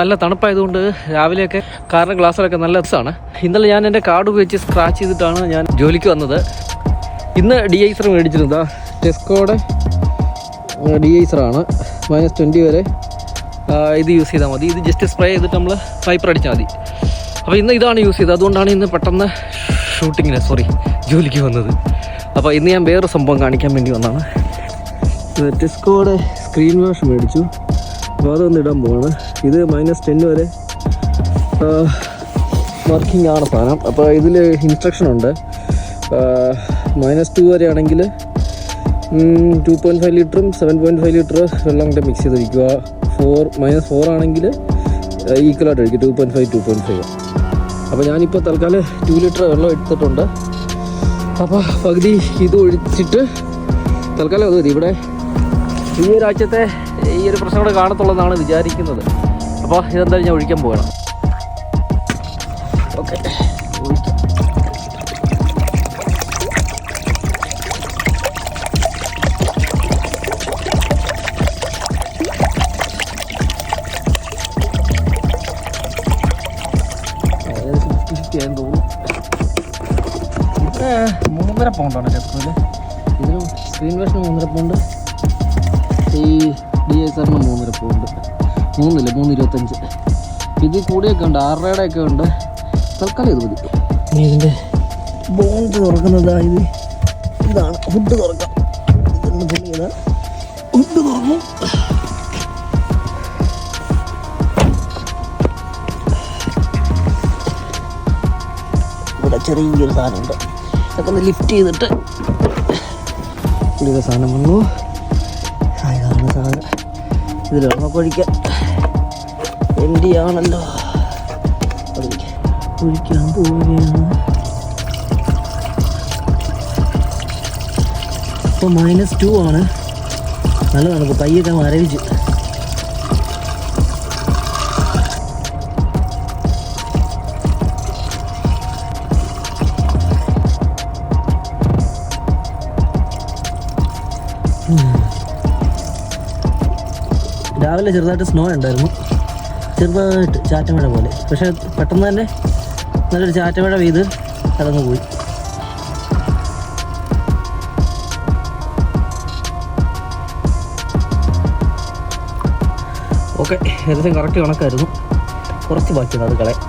നല്ല തണുപ്പായതുകൊണ്ട് രാവിലെയൊക്കെ കാറിന്റെ ഗ്ലാസ്സിലൊക്കെ നല്ല രസമാണ് ഇന്നലെ ഞാൻ എന്റെ കാർഡ് ഉപയോഗിച്ച് സ്ക്രാച്ച് ചെയ്തിട്ടാണ് ഞാൻ ജോലിക്ക് വന്നത്. ഇന്ന് ഡി ഐസർ മേടിച്ചിരുന്നതാ ടെസ്കോയുടെ ഡി ഐസറാണ് മൈനസ് ട്വന്റി വരെ. ഇത് യൂസ് ചെയ്താൽ മതി. ഇത് ജസ്റ്റ് സ്പ്രേ ചെയ്തിട്ട് നമ്മൾ വൈപ്പർ അടിച്ചാൽ മതി. അപ്പോൾ ഇന്ന് ഇതാണ് യൂസ് ചെയ്തത്. അതുകൊണ്ടാണ് ഇന്ന് പെട്ടെന്ന് ഷൂട്ടിങ്ങിന് സോറി ജോലിക്ക് വന്നത്. അപ്പോൾ ഇന്ന് ഞാൻ വേറൊരു സംഭവം കാണിക്കാൻ വേണ്ടി വന്നതാണ്. ടെസ്കോടെ സ്ക്രീൻ വാഷ് മേടിച്ചു. അതൊന്ന് ഇടാൻ പോവാണ്. ഇത് മൈനസ് ടെൻ വരെ വർക്കിംഗ് ആണ് സാധനം. അപ്പോൾ ഇതിൽ ഇൻസ്ട്രക്ഷൻ ഉണ്ട്. മൈനസ് ടു വരെ ആണെങ്കിൽ ടു പോയിന്റ് ഫൈവ് ലിറ്ററും സെവൻ പോയിന്റ് ഫൈവ് ലിറ്റർ വെള്ളം കൂടെ മിക്സ് ചെയ്ത് വയ്ക്കുക ഫോർ മൈനസ് ഫോർ ആണെങ്കിൽ ഈക്വലായിട്ട് ഒഴിക്കുക two point five two point five അപ്പോൾ ഞാനിപ്പോൾ തൽക്കാലം ടു ലിറ്റർ വെള്ളം എടുത്തിട്ടുണ്ട്. അപ്പോൾ പകുതി ഇത് ഒഴിച്ചിട്ട് തൽക്കാലം അത് മതി. ഇവിടെ ഈ ഒരാഴ്ചത്തെ ഈ ഒരു പ്രശ്നം കൂടെ കാണത്തുള്ളതാണ് വിചാരിക്കുന്നത്. അപ്പോൾ ഇതെന്തായാലും ഞാൻ ഒഴിക്കാൻ പോകണം ഓക്കെ. മൂന്നര പൗണ്ടാണ് ചെറുപ്പത്തിൽ ഇതിന് സ്ക്രീൻ വേഷന് മൂന്നര പൗണ്ട് ഈ ഡി എസ് ആറിന് മൂന്നര പോയിന്റ് മൂന്നില്ല മൂന്ന് ഇരുപത്തഞ്ച് ഇതിൽ കൂടിയൊക്കെ ഉണ്ട് ആറരയുടെ ഒക്കെ ഉണ്ട്. തൽക്കാലം ഇത് മതി. ഇതിന്റെ ബോണ്ട് തുറക്കുന്നതാ ഇത് ഇതാണ്. ഫുഡ് തുറക്കാം. ഫുഡ് തുറക്കും ഇതാ ഇവിടെ ചെറിയൊരു സാധനമുണ്ട്. ഇതൊക്കെ ഒന്ന് ലിഫ്റ്റ് ചെയ്തിട്ട്. പുള്ളിയുടെ സാധനം വന്നു. ആ, സാധനം. ഇതിൽ നമുക്ക് എന്റെ ആണല്ലോ ഒഴിക്കാൻ പോവുകയാണ്. ഇപ്പോൾ മൈനസ് ടു ആണ്. നല്ലതാണ് പയ്യൊക്കെ മരവിച്ചു മരവിച്ച് രാവിലെ ചെറുതായിട്ട് സ്നോ ഉണ്ടായിരുന്നു. ചെറുതായിട്ട് ചാറ്റമഴ പോലെ. പക്ഷേ പെട്ടെന്ന് തന്നെ നല്ലൊരു ചാറ്റമഴ പെയ്ത് കടന്നുപോയി പോയി. ഓക്കെ ഏകദേശം കറക്റ്റ് കണക്കായിരുന്നു. കുറച്ച് ബാക്കിയുണ്ട് അത് കളയാം